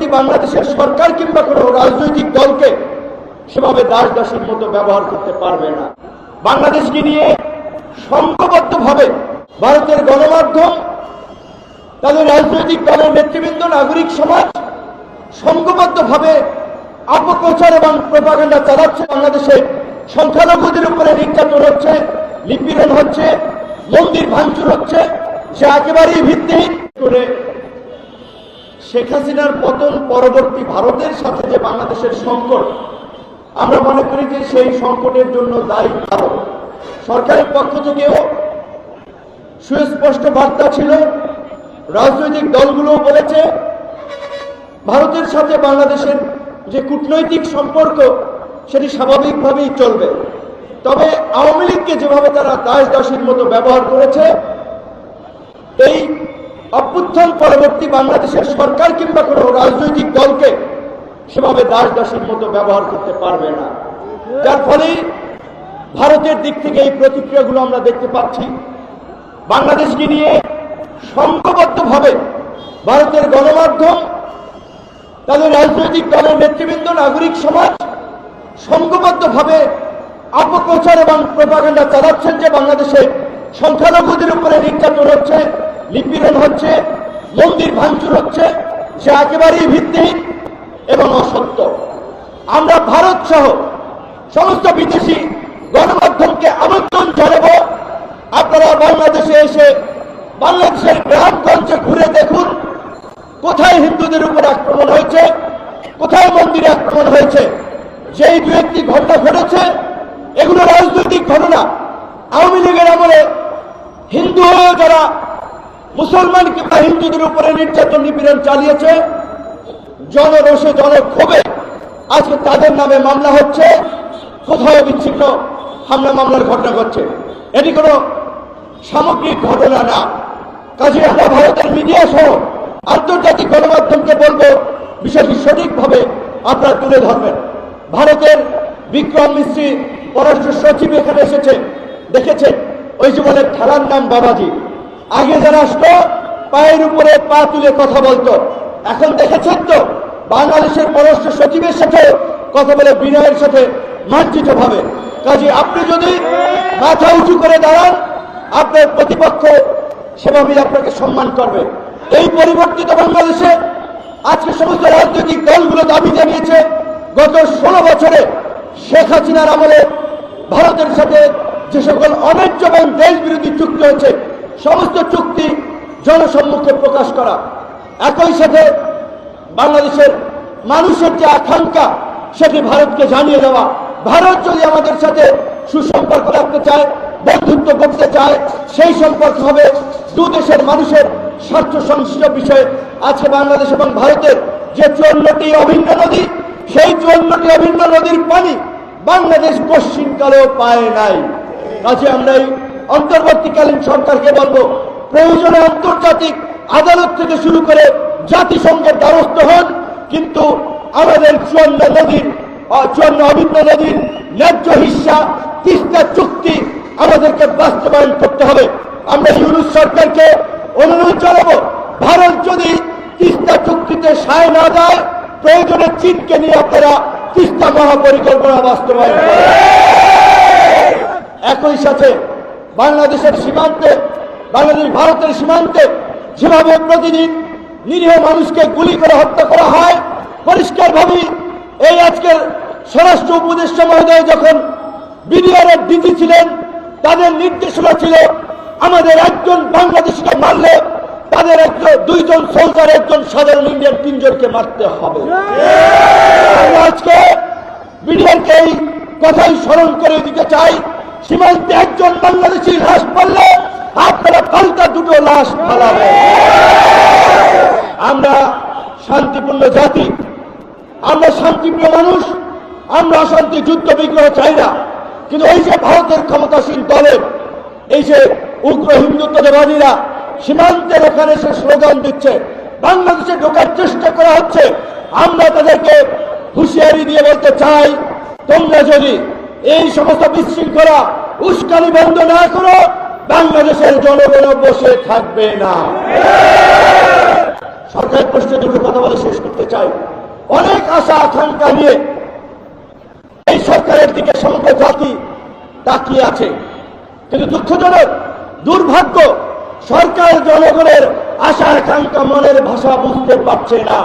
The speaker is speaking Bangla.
পরবর্তী বাংলাদেশের সরকার কিংবা কোনো রাজনৈতিক দলকে সেভাবে দাস দাসীর মতো ব্যবহার করতে পারবে না, বাংলাদেশকে নিয়ে সংঘবদ্ধভাবে ভারতের গণমাধ্যম, তাদের রাজনৈতিক দলের নেতৃবৃন্দ, নাগরিক সমাজ সংঘবদ্ধভাবে অপপ্রচার এবং প্রপাগান্ডা চালাচ্ছে। বাংলাদেশে সংখ্যালঘুদের উপরে নির্যাতন হচ্ছে, নিপীড়ন হচ্ছে, মন্দির ভাঙচুর হচ্ছে সে একেবারেই ভিত্তিহীন করে শেখ হাসিনার পতন পরবর্তী ভারতের সাথে যে বাংলাদেশের সংকট, আমরা মনে করি যে সেই সংকটের জন্য দায়ী ভারত। সরকারের পক্ষ থেকেও সুস্পষ্ট বার্তা ছিল, রাজনৈতিক দলগুলো বলেছে, ভারতের সাথে বাংলাদেশের যে কূটনৈতিক সম্পর্ক, সেটি স্বাভাবিকভাবেই চলবে। তবে আওয়ামী লীগকে যেভাবে তারা দাস দাসীর মতো ব্যবহার করেছে, এই অভ্যুত্থান পরবর্তী বাংলাদেশের সরকার কিংবা কোনো রাজনৈতিক দলকে সেভাবে দাস দাসের মতো ব্যবহার করতে পারবে না। যার ফলে ভারতের দিক থেকে এই প্রতিক্রিয়াগুলো আমরা দেখতে পাচ্ছি। বাংলাদেশকে নিয়ে সংঘবদ্ধভাবে ভারতের গণমাধ্যম, তাদের রাজনৈতিক দলের নেতৃবৃন্দ, নাগরিক সমাজ সংঘবদ্ধভাবে অপপ্রচার এবং প্রপাগান্ডা চালাচ্ছেন যে বাংলাদেশে সংখ্যালঘুদের উপরে নির্যাতন হচ্ছে। নিপীড়ন হচ্ছে, মন্দির ভাঙচুর হচ্ছে, সে একেবারেই ভিত্তিহীন এবং অসত্য। আমরা ভারত সহ সমস্ত বিদেশি গণমাধ্যমকে আমন্ত্রণ জানাব। আপনারা বাংলাদেশে এসে বাংলাদেশের গ্রামগঞ্জে ঘুরে দেখুন, কোথায় হিন্দুদের উপর আক্রমণ হয়েছে, কোথায় মন্দিরে আক্রমণ হয়েছে। যেই দু একটি ঘটনা ঘটেছে, এগুলো রাজনৈতিক ঘটনা। আওয়ামী লীগের আমলে হিন্দু হয়েও যারা মুসলমান কিংবা হিন্দুদের উপরে নির্যাতন নিপীড়ন চালিয়েছে, জনরোষে জনক্ষোভে আজকে তাদের নামে মামলা হচ্ছে কোথাও বিচ্ছিন্ন হামলা মামলার ঘটনা ঘটছে। এটি কোনো সামগ্রিক ঘটনা না। কাজে আমরা ভারতের মিডিয়া সহ আন্তর্জাতিক গণমাধ্যমকে বলব, বিষয়টি সঠিকভাবে আপনারা তুলে ধরবেন। ভারতের বিক্রম মিস্ত্রি, পররাষ্ট্র সচিব এখানে এসেছে দেখেছে ওই জীবনের খেলার নাম বাবাজি। আগে যারা আসতো পায়ের উপরে পা তুলে কথা বলতো। এখন দেখেছেন তো, বাংলাদেশের পররাষ্ট্র সচিবের সাথে কথা বলে বিনয়ের সাথে মার্জিত ভাবে কাজে আপনি যদি মাথা উঁচু করে দাঁড়ান, আপনার প্রতিপক্ষ সেভাবেই আপনাকে সম্মান করবে। এই পরিবর্তিত বাংলাদেশে আজকে সমস্ত রাজনৈতিক দলগুলো দাবি জানিয়েছে, গত ষোলো বছরে শেখ হাসিনার আমলে ভারতের সাথে যে সকল অন্যায্য এবং দেশ বিরোধী চুক্তি হয়েছে সমস্ত চুক্তি জনসম্মুখে প্রকাশ করা। একই সাথে বাংলাদেশের মানুষের যে আকাঙ্ক্ষা, সেটি ভারতকে জানিয়ে দেওয়া। ভারত যদি আমাদের সাথে সুসম্পর্ক রাখতে চায়, বন্ধুত্ব করতে চায়, সেই সম্পর্ক হবে দু দেশের মানুষের স্বার্থ সংশ্লিষ্ট বিষয়ে। আজকে বাংলাদেশ এবং ভারতের যে চুয়ান্নটি অভিন্ন নদী, সেই চুয়ান্নটি অভিন্ন নদীর পানি বাংলাদেশ পশ্চিমকালেও পায় নাই। কাজে আমরা এই অন্তর্বর্তীকালীন সরকারকে বলব, প্রয়োজনে আন্তর্জাতিক আদালত থেকে শুরু করে জাতিসংঘের দ্বারস্থ হন, কিন্তু আমাদের চুয়ান্ন নদীর চুয়ান্ন অভিন্ন নদীর ন্যায্য হিস্সা তিস্তা চুক্তি আমাদেরকে বাস্তবায়ন করতে হবে। আমরা ইউনুস সরকারকে অনুরোধ জানাব, ভারত যদি তিস্তা চুক্তিতে সায় না দেয়, প্রয়োজনে চীনকে নিয়ে আপনারা তিস্তা মহাপরিকল্পনা বাস্তবায়ন করেন। একই সাথে বাংলাদেশের সীমান্তে, বাংলাদেশ ভারতের সীমান্তে যেভাবে প্রতিদিন নিরীহ মানুষকে গুলি করে হত্যা করা হয় পরিষ্কারভাবেই এই আজকের স্বরাষ্ট্র উপদেষ্টা মহোদয় যখন বিডিআরের ডিজি ছিলেন, তাদের নির্দেশনা ছিল, আমাদের একজন বাংলাদেশিকে মারলে তাদের একজন, দুইজন সোলজার একজন সাধারণ ইন্ডিয়ান তিনজনকে মারতে হবে। আজকে বিডিআরকে এই কথাই স্মরণ করে দিতে চাই সীমান্তে একজন বাংলাদেশি লাশ পড়লে আপনারা পাল্টা দুটো লাশ ফালাবেন। আমরা শান্তিপূর্ণ জাতি, আমরা শান্তিপ্রিয় মানুষ, আমরা অশান্তি, যুদ্ধ, বিগ্রহ চাই না। কিন্তু এই যে ভারতের ক্ষমতাসীন দলের এই যে উগ্র হিন্দুত্ববাদীরা সীমান্তের ওখানে সে স্লোগান দিচ্ছে, বাংলাদেশে ঢোকার চেষ্টা করা হচ্ছে, আমরা তাদেরকে হুঁশিয়ারি দিয়ে বলতে চাই, তোমরা যদি এই সমস্ত বিশৃঙ্খলা উস্কানি বন্ধ না করো, বাংলাদেশের জনগণ বসে থাকবে না। সরকারের প্রশ্নে দুটো কথা বলে শেষ করতে চাই। অনেক আশা আকাঙ্ক্ষা নিয়ে এই সরকারের দিকে সমগ্র জাতি তাকিয়ে আছে। কিন্তু দুঃখজনক, দুর্ভাগ্য, সরকার জনগণের আশা আকাঙ্ক্ষা মনের ভাষা বুঝতে পারছে না।